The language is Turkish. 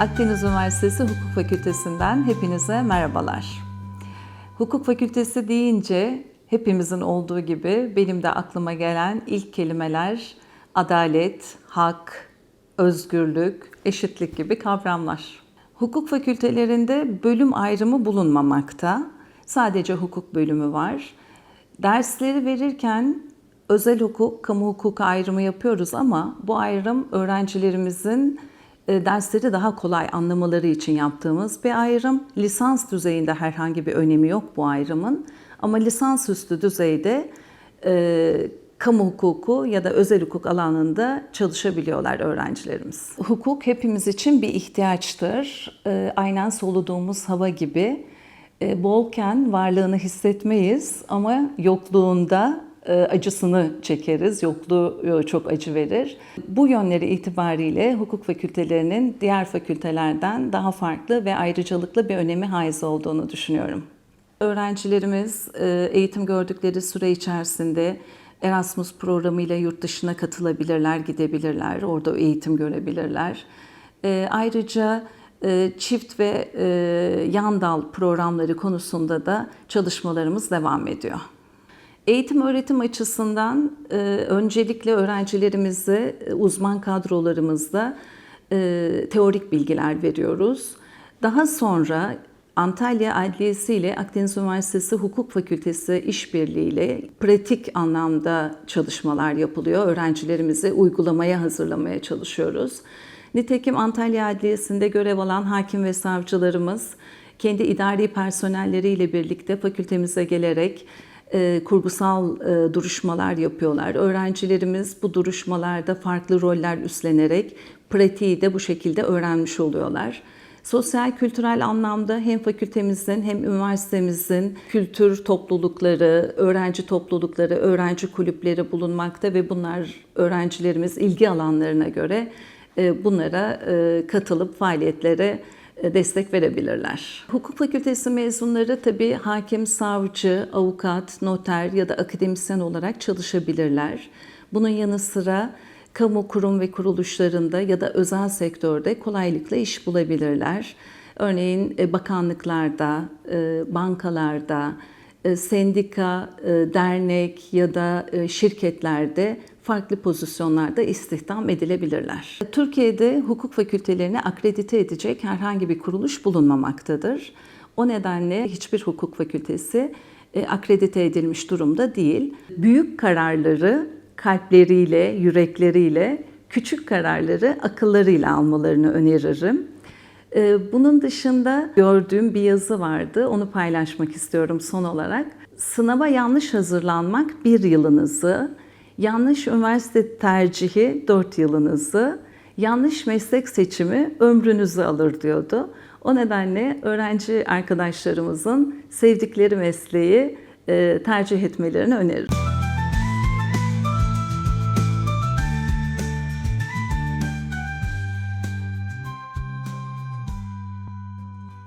Akdeniz Üniversitesi Hukuk Fakültesinden hepinize merhabalar. Hukuk Fakültesi deyince hepimizin olduğu gibi benim de aklıma gelen ilk kelimeler adalet, hak, özgürlük, eşitlik gibi kavramlar. Hukuk fakültelerinde bölüm ayrımı bulunmamakta. Sadece hukuk bölümü var. Dersleri verirken özel hukuk, kamu hukuku ayrımı yapıyoruz ama bu ayrım öğrencilerimizin dersleri daha kolay anlamaları için yaptığımız bir ayrım. Lisans düzeyinde herhangi bir önemi yok bu ayrımın. Ama lisansüstü düzeyde e, kamu hukuku ya da özel hukuk alanında çalışabiliyorlar öğrencilerimiz. Hukuk hepimiz için bir ihtiyaçtır. E, aynen soluduğumuz hava gibi. E, bolken varlığını hissetmeyiz ama yokluğunda e, acısını çekeriz. Yokluğu e, çok acı verir. Bu yönleri itibariyle hukuk fakültelerinin diğer fakültelerden daha farklı ve ayrıcalıklı bir önemi haiz olduğunu düşünüyorum. Öğrencilerimiz e, eğitim gördükleri süre içerisinde Erasmus programıyla yurt dışına katılabilirler, gidebilirler, orada eğitim görebilirler. Ayrıca çift ve yan dal programları konusunda da çalışmalarımız devam ediyor. Eğitim öğretim açısından e, öncelikle öğrencilerimize e, uzman kadrolarımızda e, teorik bilgiler veriyoruz. Daha sonra Antalya Adliyesi ile Akdeniz Üniversitesi Hukuk Fakültesi işbirliği ile pratik anlamda çalışmalar yapılıyor. Öğrencilerimizi uygulamaya hazırlamaya çalışıyoruz. Nitekim Antalya Adliyesi'nde görev alan hakim ve savcılarımız kendi idari personelleriyle birlikte fakültemize gelerek e, kurgusal e, duruşmalar yapıyorlar. Öğrencilerimiz bu duruşmalarda farklı roller üstlenerek pratiği de bu şekilde öğrenmiş oluyorlar. Sosyal kültürel anlamda hem fakültemizin hem üniversitemizin kültür toplulukları, öğrenci toplulukları, öğrenci kulüpleri bulunmakta ve bunlar öğrencilerimiz ilgi alanlarına göre e, bunlara katılıp faaliyetlere destek verebilirler. Hukuk fakültesi mezunları tabii hakim, savcı, avukat, noter ya da akademisyen olarak çalışabilirler. Bunun yanı sıra kamu kurum ve kuruluşlarında ya da özel sektörde kolaylıkla iş bulabilirler. Örneğin e, bakanlıklarda, e, bankalarda, sendika, dernek ya da şirketlerde farklı pozisyonlarda istihdam edilebilirler. Türkiye'de hukuk fakültelerini akredite edecek herhangi bir kuruluş bulunmamaktadır. O nedenle hiçbir hukuk fakültesi e, akredite edilmiş durumda değil. Büyük kararları kalpleriyle, yürekleriyle, küçük kararları akıllarıyla almalarını öneririm. E, bunun dışında gördüğüm bir yazı vardı. Onu paylaşmak istiyorum son olarak. Sınava yanlış hazırlanmak bir yılınızı, Yanlış üniversite tercihi 4 yılınızı, yanlış meslek seçimi ömrünüzü alır diyordu. O nedenle öğrenci arkadaşlarımızın sevdikleri mesleği tercih etmelerini öneririm.